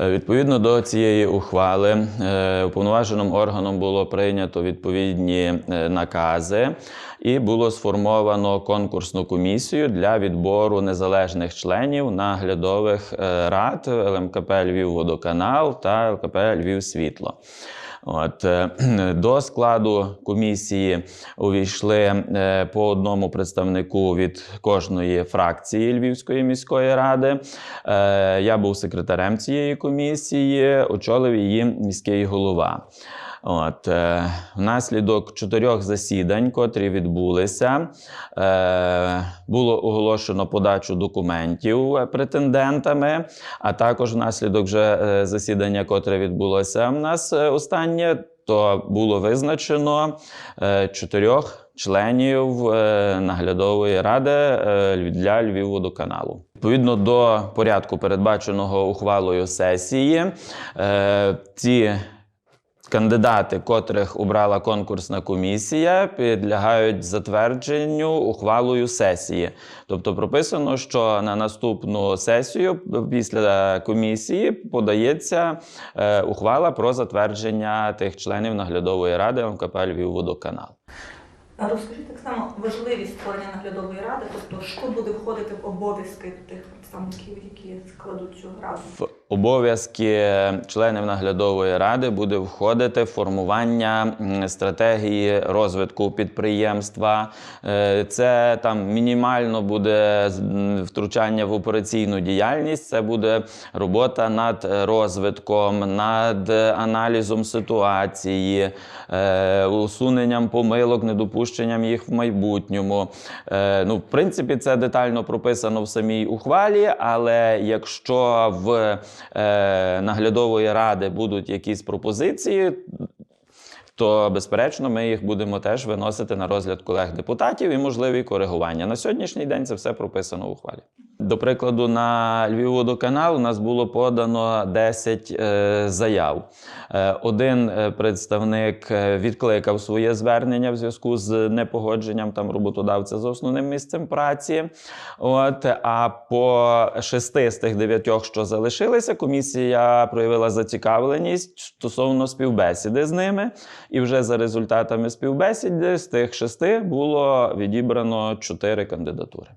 Е, Відповідно до цієї ухвали, е, уповноваженим органом було прийнято відповідні е, накази і було сформовано конкурсну комісію для відбору незалежних членів наглядових рад ЛМКП Львівводоканал та ЛКП Львів Світло. От е, до складу комісії увійшли е, по одному представнику від кожної фракції Львівської міської ради. Е, Я був секретарем цієї комісії, очолив її міський голова. От, е, внаслідок чотирьох засідань, котрі відбулися, е, було оголошено подачу документів е, претендентами, а також внаслідок вже е, засідання, котре відбулося в нас е, останнє, то було визначено чотирьох членів наглядової ради для Львівводоканалу. Відповідно до порядку, передбаченого ухвалою сесії, ці Кандидати, котрих обрала конкурсна комісія, підлягають затвердженню ухвалою сесії. Тобто прописано, що на наступну сесію після комісії подається е, ухвала про затвердження тих членів наглядової ради МКП Львівводоканал. Розкажіть так само важливість створення наглядової ради, тобто що буде входити в обов'язки тих представників, які складуть цю раду. Обов'язки членів наглядової ради буде входити формування стратегії розвитку підприємства. Е, Це там мінімально буде втручання в операційну діяльність. Це буде робота над розвитком, над аналізом ситуації, е, усуненням помилок, недопущенням їх в майбутньому. Е, Ну, в принципі, це детально прописано в самій ухвалі, але якщо в наглядової ради будуть якісь пропозиції, то безперечно ми їх будемо теж виносити на розгляд колег депутатів і можливі коригування. На сьогоднішній день це все прописано в ухвалі. До прикладу, на Львівводоканал у нас було подано 10 е, заяв. Е, один е, представник відкликав своє звернення в зв'язку з непогодженням там роботодавця з основним місцем праці. От, а по шести з тих дев'ятьох, що залишилися, комісія проявила зацікавленість стосовно співбесіди з ними. І вже за результатами співбесіди з тих шести було відібрано чотири кандидатури.